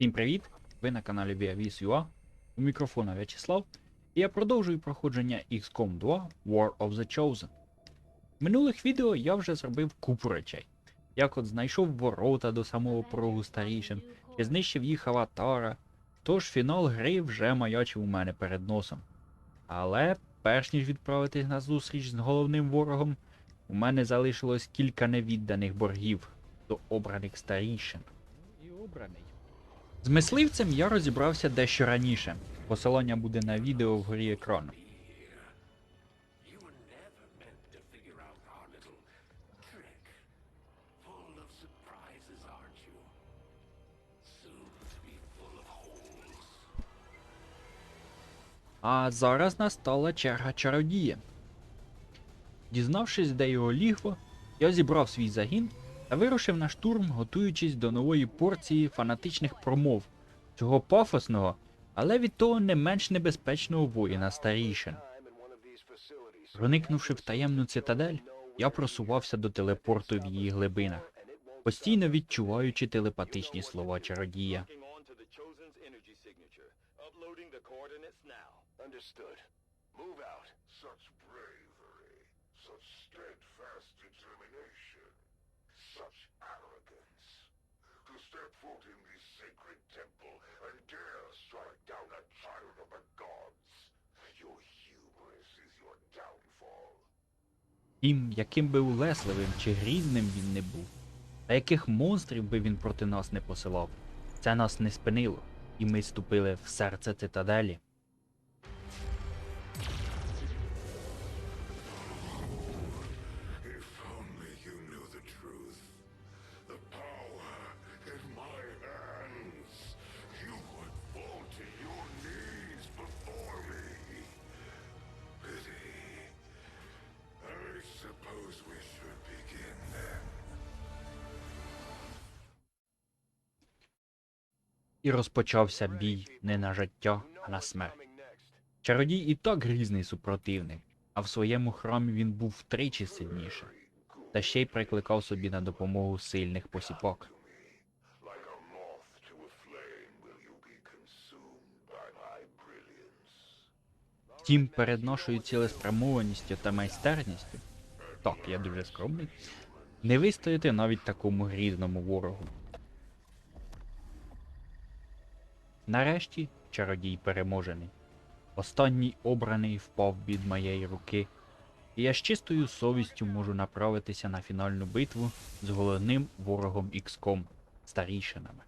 Всім привіт! Ви на каналі ViaVis.ua. У мікрофона В'ячеслав. І я продовжую проходження XCOM 2 War of the Chosen. В минулих відео я вже зробив купу речей. Як от знайшов ворота до самого порогу старішин, чи знищив їх аватара. Тож фінал гри вже маячив у мене перед носом. Але перш ніж відправитись на зустріч з головним ворогом, у мене залишилось кілька невідданих боргів до обраних старішин. І обраний. З мисливцем я розібрався дещо раніше. Посилання буде на відео вгорі full of holes. А зараз настала черга чародія. Дізнавшись, де його лігво, я зібрав свій загін та вирушив на штурм, готуючись до нової порції фанатичних промов, цього пафосного, але від того не менш небезпечного воїна старішин. Проникнувши в таємну цитадель, я просувався до телепорту в її глибинах, постійно відчуваючи телепатичні слова чародія. Understood. Move out. Such bravery. Such steadfast determination. Such arrogance. To step foot in this sacred temple and dare strike down a child of the gods. Your hubris is your downfall. Тим, яким би улесливим чи грізним він не був, та яких монстрів би він проти нас не посилав, це нас не спинило, і ми ступили в серце цитаделі. І розпочався бій не на життя, а на смерть. Чародій і так грізний супротивник, а в своєму храмі він був втричі сильніше, та ще й прикликав собі на допомогу сильних посіпок. Втім, перед нашою цілеспрямованістю та майстерністю, так, я дуже скромний, не вистояти навіть такому грізному ворогу. Нарешті чародій переможений. Останній обраний впав від моєї руки, і я з чистою совістю можу направитися на фінальну битву з головним ворогом XCOM – старішинами.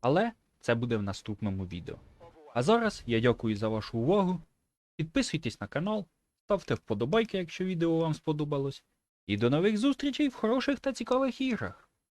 Але це буде в наступному відео. А зараз я дякую за вашу увагу. Підписуйтесь на канал, ставте вподобайки, якщо відео вам сподобалось. І до нових зустрічей в хороших та цікавих іграх.